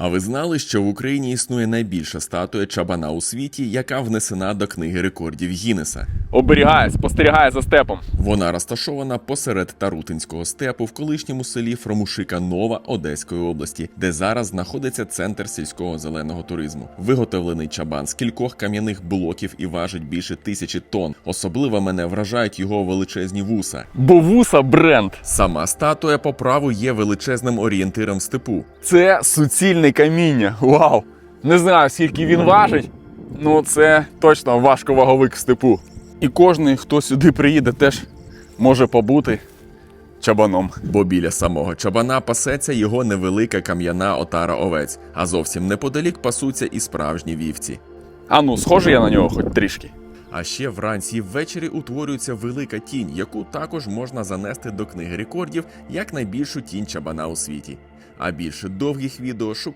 А ви знали, що в Україні існує найбільша статуя чабана у світі, яка внесена до книги рекордів Гіннеса? Оберігає, спостерігає за степом. Вона розташована посеред Тарутинського степу в колишньому селі Фромушика Нова Одеської області, де зараз знаходиться центр сільського зеленого туризму. Виготовлений чабан з кількох кам'яних блоків і важить більше тисячі тонн. Особливо мене вражають його величезні вуса. Бо вуса бренд. Сама статуя по праву є величезним орієнтиром степу. Це суцільне каміння. Вау! Не знаю, скільки він важить. Ну, це точно важковаговик в степу. І кожен, хто сюди приїде, теж може побути чабаном. Бо біля самого чабана пасеться його невелика кам'яна отара овець, а зовсім неподалік пасуться і справжні вівці. А ну, схожий я на нього хоч трішки. А ще вранці і ввечері утворюється велика тінь, яку також можна занести до книги рекордів як найбільшу тінь чабана у світі. А більше довгих відео шукайте